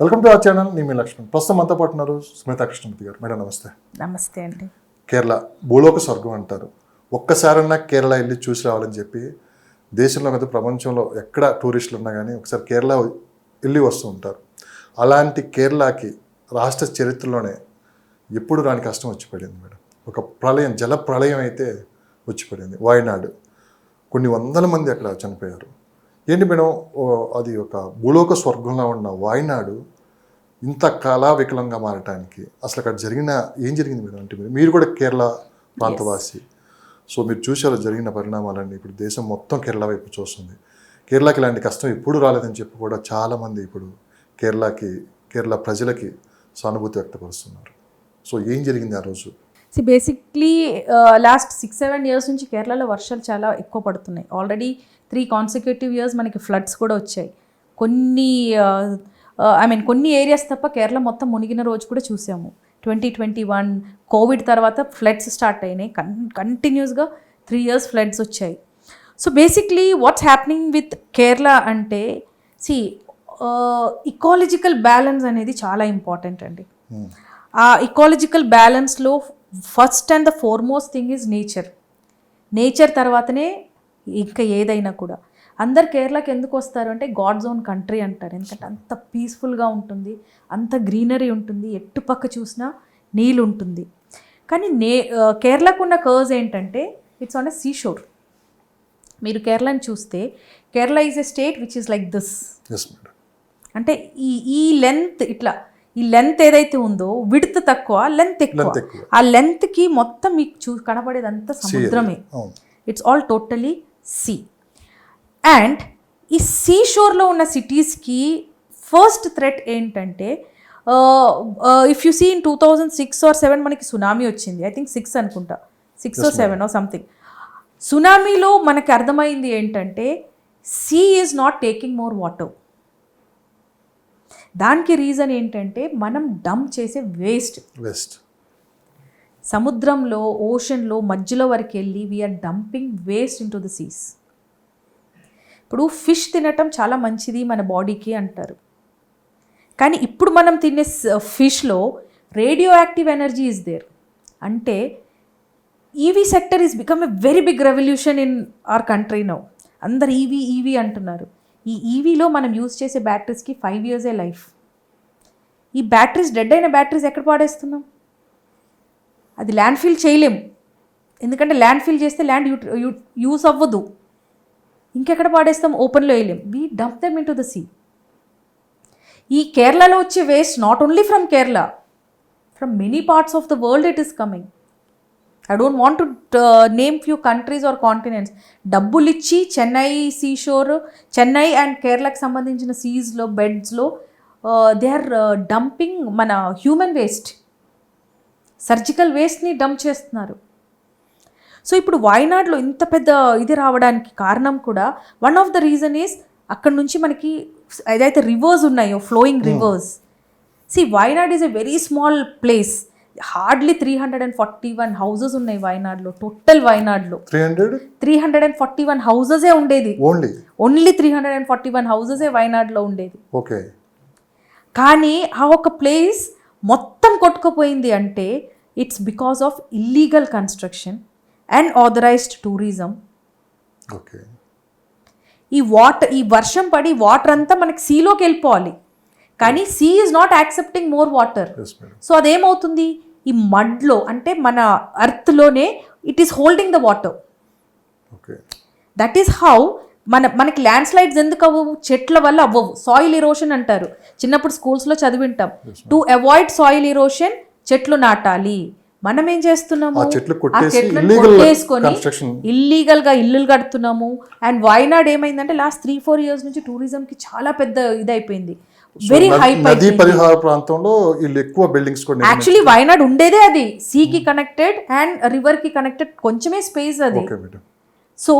Welcome to our channel. నేను మీ లక్ష్మణ్. ప్రస్తుతం మనతో పాటు ఉన్నారు స్మిత కృష్ణమూర్తి గారు. మేడం నమస్తే. నమస్తే అండి. కేరళ భూలోక స్వర్గం అంటారు. ఒక్కసారన్నా కేరళ వెళ్ళి చూసి రావాలని చెప్పి దేశంలో కదా ప్రపంచంలో ఎక్కడ టూరిస్టులు ఉన్నా కానీ ఒకసారి కేరళ వెళ్ళి వస్తూ ఉంటారు. అలాంటి కేరళకి రాష్ట్ర చరిత్రలోనే ఎప్పుడు రాని కష్టం వచ్చి పడింది మేడం. ఒక ప్రళయం జల ప్రళయం అయితే వచ్చి పడింది వాయనాడు. కొన్ని వందల మంది అక్కడ చనిపోయారు. ఏంటి మేడం? అది ఒక భూలోక స్వర్గంలో ఉన్న వాయనాడు ఇంత కళావికలంగా మారటానికి అసలు అక్కడ జరిగిన ఏం జరిగింది మేడం? అంటే మీరు- మీరు కూడా కేరళ ప్రాంతవాసి. సో మీరు చూసారు జరిగిన పరిణామాలన్నీ. ఇప్పుడు దేశం మొత్తం కేరళ వైపు చూస్తుంది. కేరళకి ఇలాంటి కష్టం ఎప్పుడు రాలేదని చెప్పి కూడా చాలామంది ఇప్పుడు కేరళకి కేరళ ప్రజలకి సానుభూతి వ్యక్తపరుస్తున్నారు. సో ఏం జరిగింది ఆ రోజు? See basically last six seven years నుంచి కేరళలో వర్షాలు చాలా ఎక్కువ పడుతున్నాయి. ఆల్రెడీ త్రీ కాన్సిక్యూటివ్ ఇయర్స్ మనకి ఫ్లడ్స్ కూడా వచ్చాయి. కొన్ని ఐ మీన్ కొన్ని ఏరియాస్ తప్ప కేరళ మొత్తం మునిగిన రోజు కూడా చూసాము. ట్వంటీ ట్వంటీ వన్ కోవిడ్ తర్వాత ఫ్లడ్స్ స్టార్ట్ అయినాయి. కన్ కంటిన్యూస్గా త్రీ ఇయర్స్ ఫ్లడ్స్ వచ్చాయి. So basically what's happening with Kerala అంటే సి ఇకాలజికల్ బ్యాలెన్స్ అనేది చాలా ఇంపార్టెంట్ అండి. ఆ ecological బ్యాలెన్స్లో first and the foremost thing is nature nature తర్వాతనే ఇంకా ఏదైనా కూడా. అందరు కేరళకి ఎందుకు వస్తారు అంటే గాడ్ జోన్ కంట్రీ అంటారు. ఎందుకంటే అంత పీస్ఫుల్గా ఉంటుంది అంత గ్రీనరీ ఉంటుంది ఎట్టు పక్క చూసినా నీళ్ళు ఉంటుంది. కానీ నే కేరళకు ఉన్న కర్వ్స్ ఏంటంటే it's on a sea shore మీరు కేరళని చూస్తే Kerala is a state which is like this అంటే ఈ ఈ లెంత్ ఇట్లా ఈ లెంత్ ఏదైతే ఉందో విడ్త్ తక్కువ లెంత్ ఎక్కువ. ఆ లెంత్కి మొత్తం మీకు చూ కనబడేదంతా సముద్రమే. It's all totally sea. And ఈ సీ షోర్లో ఉన్న సిటీస్కి ఫస్ట్ థ్రెట్ ఏంటంటే if you see in two thousand six or seven మనకి సునామీ వచ్చింది. ఐ థింక్ సిక్స్ అనుకుంటా. Six or seven or something సునామీలో మనకి అర్థమైంది ఏంటంటే sea is not taking more water దానికి రీజన్ ఏంటంటే మనం డంప్ చేసే వేస్ట్ వెస్ట్ సముద్రంలో ఓషన్లో మధ్యలో వరకు వెళ్ళి we are dumping waste in to the seas ఇప్పుడు ఫిష్ తినటం చాలా మంచిది మన బాడీకి అంటారు. కానీ ఇప్పుడు మనం తినే ఫిష్లో radioactive energy is there అంటే EV sector is become a very big revolution in our country now అందరు ఈవీ ఈవీ అంటున్నారు. ఈ ఈవీలో మనం యూజ్ చేసే బ్యాటరీస్కి ఫైవ్ ఇయర్సే లైఫ్ ఈ బ్యాటరీస్ డెడ్ అయిన బ్యాటరీస్ ఎక్కడ పాడేస్తున్నాం? అది ల్యాండ్ ఫిల్ చేయలేం. ఎందుకంటే ల్యాండ్ ఫిల్ చేస్తే ల్యాండ్ యూ యూస్ అవ్వదు. ఇంకెక్కడ పాడేస్తాం? ఓపెన్లో వేయలేం. We dump them into the sea ఈ కేరళలో వచ్చే waste not only from Kerala from many parts of the world it is coming I don't want to name few countries or continents డబ్బులు ఇచ్చి Chennai seashore Chennai and కేరళకు సంబంధించిన సీస్లో బెడ్స్లో they are dumping మన హ్యూమన్ వేస్ట్ సర్జికల్ వేస్ట్ని dump చేస్తున్నారు. So ఇప్పుడు వాయనాడ్లో ఇంత పెద్ద ఇది రావడానికి కారణం కూడా one of the reason is అక్కడ నుంచి మనకి ఏదైతే రివర్స్ ఉన్నాయో flowing rivers. See Wayanad is a very small place. Hardly three hundred and forty one houses ఉన్నాయి వాయనాడ్లో total వాయనాడ్లో. Three hundred? Three hundred and forty one హౌసెసే ఉండేది. Only? Only three hundred and forty one హౌసెసే వాయనాడ్లో ఉండేది. Okay. కానీ ఆ ఒక place మొత్తం కొట్టుకుపోయింది అంటే it's because of illegal construction and authorised tourism okay ఈ వాటర్ ఈ వర్షం పడి వాటర్ అంతా మనకి సీలోకి వెళ్ళిపోవాలి. కానీ sea is not accepting more water so అదేమవుతుంది? ఈ మడ్లో అంటే మన అర్త్లోనే it is holding the water okay that is how మన మనకి ల్యాండ్ స్లైడ్స్ ఎందుకు అవ్వవు? చెట్ల వల్ల అవ్వవు. సాయిల్ ఇరోషన్ అంటారు. చిన్నప్పుడు స్కూల్స్లో చదివింటాం. టు అవాయిడ్ సాయిల్ ఇరోషన్ చెట్లు నాటాలి. మనం ఏం చేస్తున్నాము? కొట్టేసుకొని. ఇల్లీగల్గా ఇల్లులు కడుతున్నాము. అండ్ వాయనాడ్ ఏమైందంటే లాస్ట్ త్రీ ఫోర్ ఇయర్స్ నుంచి టూరిజం కి చాలా పెద్ద ఇదైపోయింది. వెరీ హై నదీ పరిహార ప్రాంతంలో వీళ్ళు ఎక్కువ బిల్డింగ్స్. యాక్చువల్లీ వాయనాడ్ ఉండేదే అది. సీ కి కనెక్టెడ్ అండ్ రివర్కి కనెక్టెడ్ కొంచెమే స్పేస్ అది. సో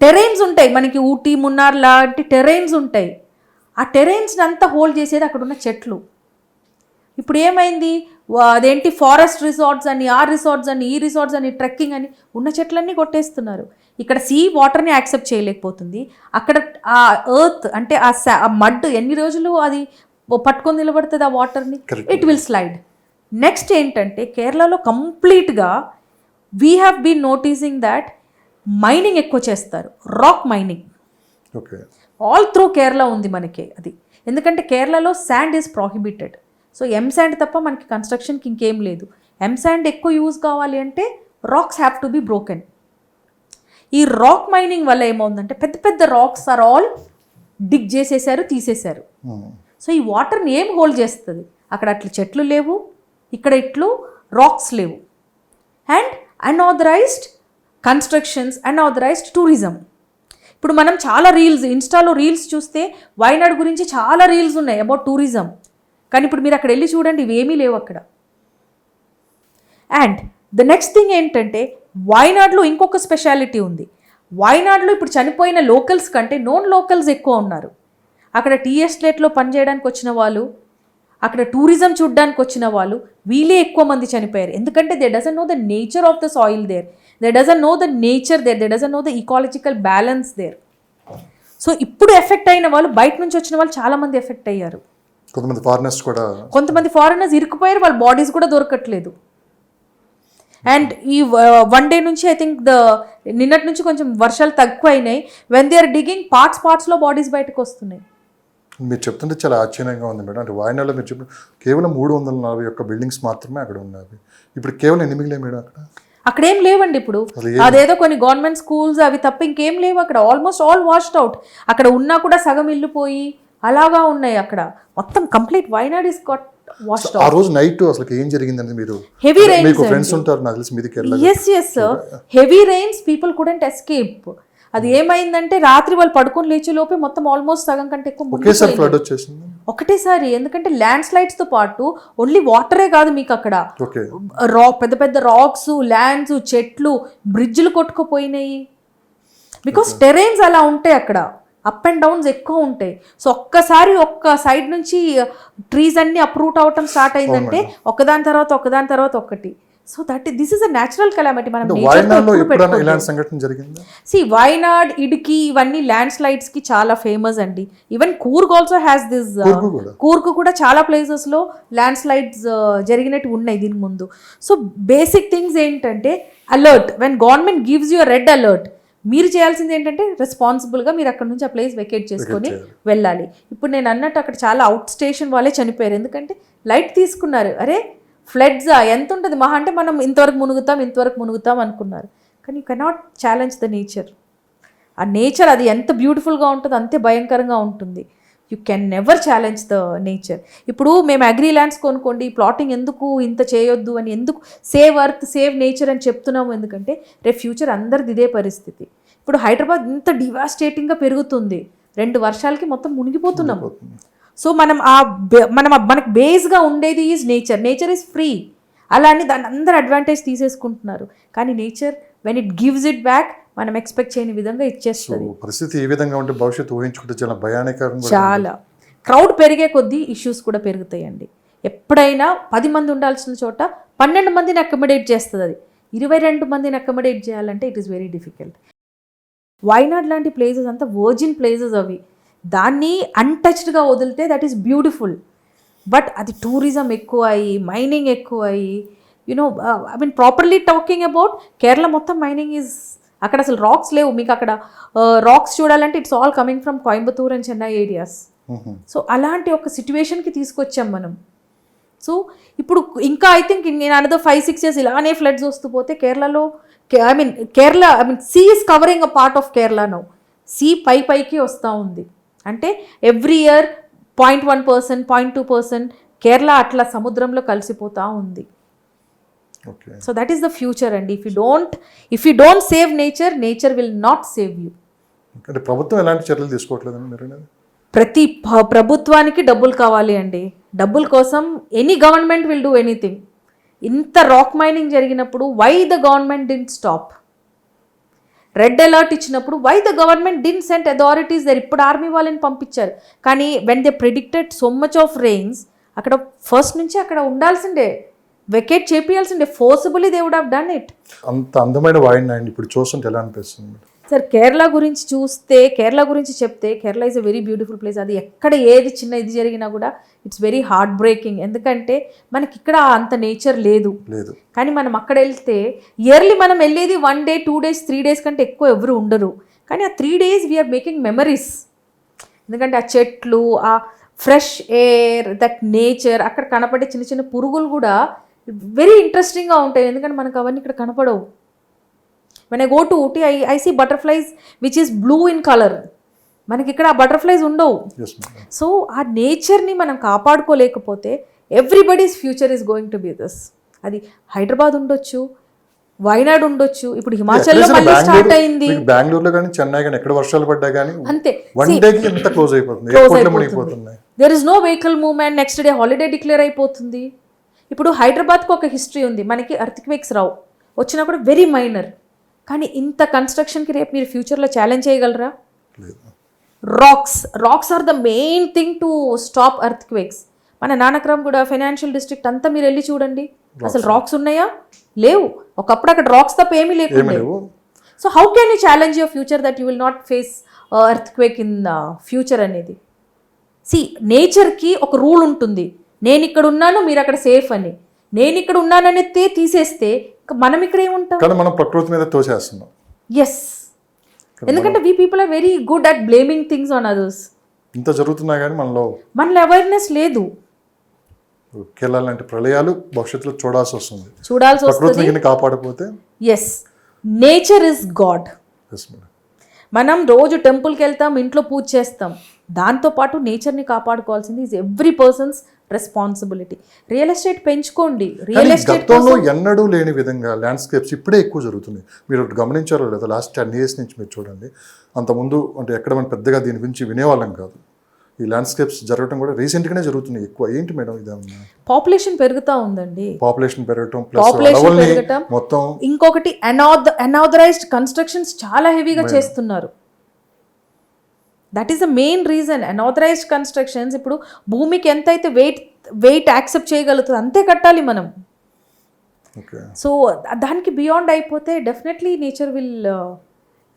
టెరైన్స్ ఉంటాయి. మనకి ఊటీ మున్నార్ లాంటి టెరైన్స్ ఉంటాయి. ఆ టెరైన్స్ని అంతా హోల్డ్ చేసేది అక్కడ ఉన్న చెట్లు. ఇప్పుడు ఏమైంది? అదేంటి? ఫారెస్ట్ రిసార్ట్స్ అని ఆ రిసార్ట్స్ అని ఈ రిసార్ట్స్ అని ట్రెక్కింగ్ అని ఉన్న చెట్లన్నీ కొట్టేస్తున్నారు. ఇక్కడ సీ వాటర్ని యాక్సెప్ట్ చేయలేకపోతుంది. అక్కడ ఆ ఎర్త్ అంటే ఆ మడ్ ఎన్ని రోజులు అది పట్టుకొని నిలబడుతుంది ఆ వాటర్ని. ఇట్ విల్ స్లైడ్ నెక్స్ట్ ఏంటంటే కేరళలో కంప్లీట్గా we have been noticing that mining ఎక్కువ చేస్తారు. Rock mining. Okay. All through Kerala ఉంది మనకి అది. ఎందుకంటే కేరళలో sand is prohibited so M sand తప్ప మనకి కన్స్ట్రక్షన్కి ఇంకేం లేదు. ఎం శాండ్ ఎక్కువ యూజ్ కావాలి అంటే rocks have to be broken ఈ రాక్ మైనింగ్ వల్ల ఏమవుందంటే పెద్ద పెద్ద రాక్స్ ఆర్ ఆల్ డిగ్ చేసేసారు తీసేశారు సో ఈ వాటర్ని ఏం హోల్డ్ చేస్తుంది? అక్కడ అట్లా చెట్లు లేవు ఇక్కడ ఇట్లు రాక్స్ లేవు. And unauthorized constructions and authorized tourism ఇప్పుడు మనం చాలా రీల్స్ ఇన్స్టాలో రీల్స్ చూస్తే వైనాడ్ గురించి చాలా రీల్స్ ఉన్నాయి అబౌట్ టూరిజం కానీ ఇప్పుడు మీరు అక్కడ వెళ్ళి చూడండి ఇవేమీ లేవు అక్కడ. అండ్ ద నెక్స్ట్ థింగ్ ఏంటంటే వాయనాడ్లో ఇంకొక స్పెషాలిటీ ఉంది. వాయనాడ్లో ఇప్పుడు చనిపోయిన లోకల్స్ కంటే నోన్ లోకల్స్ ఎక్కువ ఉన్నారు. అక్కడ టీ ఎస్టేట్లో పనిచేయడానికి వచ్చిన వాళ్ళు అక్కడ టూరిజం చూడడానికి వచ్చిన వాళ్ళు వీళ్ళే ఎక్కువ మంది చనిపోయారు. ఎందుకంటే they doesn't know the nature of the soil there they doesn't know the nature there they doesn't know the ecological balance there so ఇప్పుడు ఎఫెక్ట్ అయిన వాళ్ళు బయట నుంచి వచ్చిన వాళ్ళు చాలా మంది ఎఫెక్ట్ అయ్యారు. కొంతమంది ఫారినర్స్ కూడా కొంతమంది ఫారినర్స్ ఇరుక్కుపోయారు వాళ్ళ బాడీస్ కూడా దొరకట్లేదు. అండ్ ఈ వన్ డే నుంచి ఐ థింక్ ద నిన్నటి నుంచి కొంచెం వర్షాలు తక్కువ అయినాయి when they are digging parts పార్ట్స్లో bodies బయటకు వస్తున్నాయి. మీరు చెప్తుంటే చాలా ఆశ్చర్యంగా ఉంది మేడం. అంటే వాయనాడులో మీరు చెప్పిన కేవలం మూడు వందల నలభై ఒక్క బిల్డింగ్స్ మాత్రమే అక్కడ ఉన్నవి ఇప్పుడు కేవలం ఎన్ని మిగిలే మేడం అక్కడ. అక్కడేం లేవండి ఇప్పుడు. ఏం- అదేదో కొన్ని గవర్నమెంట్ స్కూల్స్ అవి తప్ప ఇంకేం లేవు అక్కడ. ఆల్మోస్ట్ ఆల్ వాష్డ్ అవుట్ అక్కడ ఉన్నా కూడా సగం ఇల్లు పోయి అలాగా ఉన్నాయి అక్కడ. మొత్తం కంప్లీట్ వైనాడ్ ఇస్ గాట్ ఆ రోజు నైట్ అసలు ఏం జరిగిందని మీరు? హెవీ మీకు రైన్స్ ఫ్రెండ్స్ ఉంటారు నాకు తెలిసి మీది Kerala yes yes heavy rains people couldn't escape అది ఏమైందంటే రాత్రి వాళ్ళు పడుకొని లేచే లోపే మొత్తం ఆల్మోస్ట్ సగం కంటే ఎక్కువ ఒకేసారి. ఫ్లడ్ వచ్చేసింది? ఒకటేసారి ఎందుకంటే ల్యాండ్ స్లైడ్స్తో పాటు ఓన్లీ వాటరే కాదు మీకు అక్కడ. రా పెద్ద పెద్ద రాక్స్ ల్యాండ్స్ చెట్లు బ్రిడ్జ్లు కొట్టుకుపోయినాయి. బికాస్ టెరైన్స్ అలా ఉంటాయి అక్కడ. అప్ అండ్ డౌన్స్ ఎక్కువ ఉంటాయి. సో ఒక్కసారి ఒక్క సైడ్ నుంచి ట్రీస్ అన్ని అప్రూట్ అవటం స్టార్ట్ అయిందంటే ఒకదాని తర్వాత ఒకదాని తర్వాత ఒక్కటి so that this is a natural calamity మనం. ఇలాంటి సంఘటన జరిగింది? సి వైనాడ్ ఇడికి ఇవన్నీ ల్యాండ్ స్లైడ్స్కి చాలా ఫేమస్ అండి. Even Coorg also has this Coorg కూడా? చాలా ప్లేసెస్లో ల్యాండ్ స్లైడ్స్ జరిగినట్టు ఉన్నాయి దీని ముందు. సో బేసిక్ థింగ్స్ ఏంటంటే alert when government gives you red alert మీరు చేయాల్సింది ఏంటంటే రెస్పాన్సిబుల్గా మీరు అక్కడ నుంచి ఆ ప్లేస్ వెకేట్ చేసుకొని. వెళ్ళాలి. ఇప్పుడు నేను అన్నట్టు అక్కడ చాలా అవుట్ స్టేషన్ వాళ్ళే చనిపోయారు. ఎందుకంటే లైట్ తీసుకున్నారు. అరే ఫ్లడ్స్ ఎంత ఉంటుంది మహా అంటే మనం ఇంతవరకు మునుగుతాం ఇంతవరకు మునుగుతాం అనుకున్నారు. కానీ you cannot challenge the nature ఆ నేచర్ అది ఎంత బ్యూటిఫుల్గా ఉంటుందో అంతే భయంకరంగా ఉంటుంది. You can never challenge the nature ఇప్పుడు మేము అగ్రీ ల్యాండ్స్ కొనుక్కోండి ప్లాటింగ్ ఎందుకు ఇంత చేయొద్దు అని ఎందుకు సేవ్ అర్త్ సేవ్ నేచర్ అని చెప్తున్నాము ఎందుకంటే రేపు ఫ్యూచర్ అందరిది ఇదే పరిస్థితి. ఇప్పుడు హైదరాబాద్ ఇంత డివాస్టేటింగ్గా పెరుగుతుంది. రెండు వర్షాలకి మొత్తం మునిగిపోతున్నాము. సో మనం ఆ మనం మనకు బేస్గా ఉండేది is nature nature is free అలా అని దాన్ని అందరు అడ్వాంటేజ్ తీసేసుకుంటున్నారు. కానీ nature when it gives it back మనం ఎక్స్పెక్ట్ చేయని విధంగా ఇచ్చేస్తుంది పరిస్థితి ఈ విధంగా ఉంటే భవిష్యత్తు ఊహించుకుంటే చాలా భయానకరంగా చాలా. క్రౌడ్ పెరిగే కొద్దీ ఇష్యూస్ కూడా పెరుగుతాయండి. ఎప్పుడైనా పది మంది ఉండాల్సిన చోట పన్నెండు మందిని అకమిడేట్ చేస్తుంది అది. ఇరవై రెండు మందిని అకమిడేట్ చేయాలంటే it is very difficult Wayanad లాంటి ప్లేసెస్ అంతా వర్జిన్ ప్లేసెస్ అవి. దాన్ని అన్టచ్డ్గా వదిలితే దట్ ఈస్ బ్యూటిఫుల్ బట్ అది టూరిజం ఎక్కువ అయ్యి మైనింగ్ ఎక్కువ అయ్యి you know I mean properly talking about Kerala మొత్తం మైనింగ్ ఈజ్ అక్కడ అసలు రాక్స్ లేవు. మీకు అక్కడ రాక్స్ చూడాలంటే it's all coming from Coimbatore and Chennai areas. So అలాంటి ఒక సిచ్యువేషన్కి తీసుకొచ్చాం మనం. సో ఇప్పుడు ఇంకా ఐ థింక్ నేను అనదో ఫైవ్ సిక్స్ ఇయర్స్ ఇలానే ఫ్లడ్స్ వస్తూ పోతే కేరళలో I mean Kerala I mean sea is covering a part of Kerala now sea పై పైకి వస్తూ ఉంది. అంటే every year point one percent point two percent Kerala అట్లా సముద్రంలో కలిసిపోతూ ఉంది. So that is the future అండి. If you don't if you don't save nature nature will not save you అంటే ప్రభుత్వం ఎలాంటి చర్యలు అనేది? ప్రతి ప్రభుత్వానికి డబ్బులు కావాలి అండి. డబ్బుల కోసం any government will do anything ఇంత రాక్ మైనింగ్ జరిగినప్పుడు why the government didn't stop red alert ఇచ్చినప్పుడు why the government didn't sent authorities there ఇప్పుడు ఆర్మీ వాళ్ళని పంపించారు. కానీ when they predicted so much of rains అక్కడ ఫస్ట్ నుంచి అక్కడ ఉండాల్సిందే. Vacate చేపియాల్సిందే. Forcibly they would have done it అంత అందమైన వాయిన్ అండి ఇప్పుడు చూస్తుంటే ఎలా అనిపిస్తుంది? సార్ కేరళ గురించి చూస్తే కేరళ గురించి చెప్తే Kerala is a very beautiful place అది ఎక్కడ ఏది చిన్న ఇది జరిగినా కూడా ఇట్స్ వెరీ హార్ట్ బ్రేకింగ్ ఎందుకంటే మనకి ఇక్కడ అంత నేచర్ లేదు. లేదు. కానీ మనం అక్కడ వెళ్తే ఇయర్లీ మనం వెళ్ళేది one day two days three days కంటే ఎక్కువ ఎవరు ఉండరు. కానీ ఆ three days we are making memories ఎందుకంటే ఆ చెట్లు ఆ ఫ్రెష్ ఎయిర్ దట్ నేచర్ అక్కడ కనపడే చిన్న చిన్న పురుగులు కూడా వెరీ ఇంట్రెస్టింగ్గా ఉంటాయి. ఎందుకంటే మనకు అవన్నీ ఇక్కడ కనపడవు. When I go to Ooty, I, I see butterflies which is blue in color. మనకి ఇక్కడ ఆ బటర్ఫ్లైస్ ఉండవు. సో ఆ నేచర్ని మనం కాపాడుకోలేకపోతే everybody's future is going to be this అది హైదరాబాద్ ఉండొచ్చు వైనాడ్ ఉండొచ్చు ఇప్పుడు హిమాచల్లో మళ్ళీ స్టార్ట్ అయింది. బెంగళూరులో కానీ చెన్నై కానీ ఎక్కడ వర్షాలు పడ్డా కానీ అంతే. వన్ డేకి ఎంత క్లోజ్ అయిపోతుంది? There is no vehicle movement next day holiday declare అయిపోతుంది. ఇప్పుడు హైదరాబాద్కి ఒక హిస్టరీ ఉంది. మనకి అర్త్క్వేక్స్ రావు. వచ్చినా కూడా వెరీ మైనర్ కానీ ఇంత కన్స్ట్రక్షన్కి రేపు మీరు ఫ్యూచర్లో ఛాలెంజ్ చేయగలరా? Rocks rocks are the main thing to stop earthquakes మన నానక్రామ్ కూడా ఫైనాన్షియల్ డిస్ట్రిక్ట్ అంతా మీరు వెళ్ళి చూడండి. అసలు రాక్స్ ఉన్నాయా? లేవు. ఒకప్పుడు అక్కడ రాక్స్ తప్ప ఏమీ లేకుండా. So how can you challenge your future that you will not face earthquake in future అనేది? సి నేచర్కి ఒక రూల్ ఉంటుంది. నేను ఇక్కడ ఉన్నాను మీరు అక్కడ సేఫ్ అని. నేను ఇక్కడ ఉన్నానని తీసేస్తే మనం ఇక్కడ ఏముంటాం? కానీ మనం ప్రకృతి మీద తోసేస్తున్నాం. ఎస్ ఎందుకంటే we people are very good at blaming things on others ఇంత జరుగుతున్నా కానీ మనలో మనలో అవేర్నెస్ లేదు. కేరళ లాంటి ప్రళయాలు భవిష్యత్తులో చూడాల్సి వస్తుంది. చూడాల్సి వస్తుంది. గిన్ని కాపాడకపోతే ఎస్ నేచర్ ఇస్ గాడ్ మనం రోజు టెంపుల్కి వెళ్తాం ఇంట్లో పూజ చేస్తాం. దాంతోపాటు నేచర్ని కాపాడుకోవాల్సింది is every person's responsibility. Real estate పెంచుకోండి. రియల్ ఎస్టేట్ గతంలో ఎన్నడూ లేని విధంగా ల్యాండ్స్కేప్స్ ఇప్పుడే ఎక్కువ జరుగుతున్నాయి. మీరు గమనించారో లేదా లాస్ట్ టెన్ ఇయర్స్ నుంచి మీరు చూడండి. అంతకుముందు అంటే ఎక్కడ మనం పెద్దగా దీని గురించి వినేవాళ్ళం కాదు. ఈ ల్యాండ్స్కేప్స్ జరగడం కూడా రీసెంట్గానే జరుగుతున్నాయి ఎక్కువ. ఏంటి మేడం ఇదన్నా? పాపులేషన్ పెరుగుతూ ఉందండి. పాపులేషన్ పెరగటం అడవుల్ని పెరగటం. మొత్తం ఇంకొకటి అనాథ అనాథరైజ్డ్ కన్స్ట్రక్షన్స్ చాలా హెవీగా చేస్తున్నారు. That is the main reason unauthorized constructions ఇప్పుడు భూమికి ఎంతైతే వెయిట్ వెయిట్ యాక్సెప్ట్ చేయగలుగుతుంది అంతే కట్టాలి మనం. సో దానికి బియాండ్ అయిపోతే definitely nature will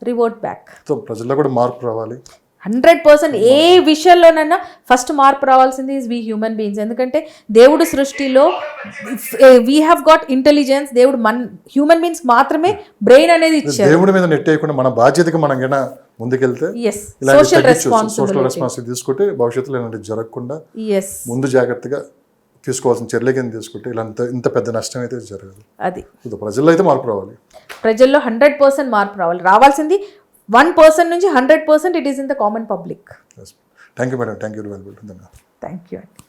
revert back so ప్రజల్లో కూడా మార్పు రావాలి. హండ్రెడ్ పర్సెంట్ ఏ విషయంలోనైనా ఫస్ట్ మార్పు రావాల్సింది ఈజ్ వీ హ్యూమన్ బీయింగ్స్ ఎందుకంటే దేవుడు సృష్టిలో వీ హ్యావ్ గాట్ ఇంటెలిజెన్స్ దేవుడు మన హ్యూమన్ బీయింగ్స్ మాత్రమే బ్రెయిన్ అనేది ఇచ్చారు. దేవుడి మీద నెట్టేయకుండా మన బాధ్యతగా మనం గన ముందుకెళ్తే సోషల్ సోషల్ రెస్పాన్సిబిలిటీ తీసుకుంటే భవిష్యత్తులో ఇలాంటివి జరగకుండా ముందు జాగ్రత్తగా తీసుకోవాల్సిన చర్యలు కింద తీసుకుంటే ఇలాంటి ఇంత పెద్ద నష్టం అయితే జరగదు. అది. ప్రజల్లో అయితే మార్పు రావాలి. ప్రజల్లో హండ్రెడ్ పర్సెంట్ మార్పు రావాలి. రావాల్సింది వన్ పర్సన్ నుంచి hundred percent it is in the common public. Thank you madam thank you thank you అండి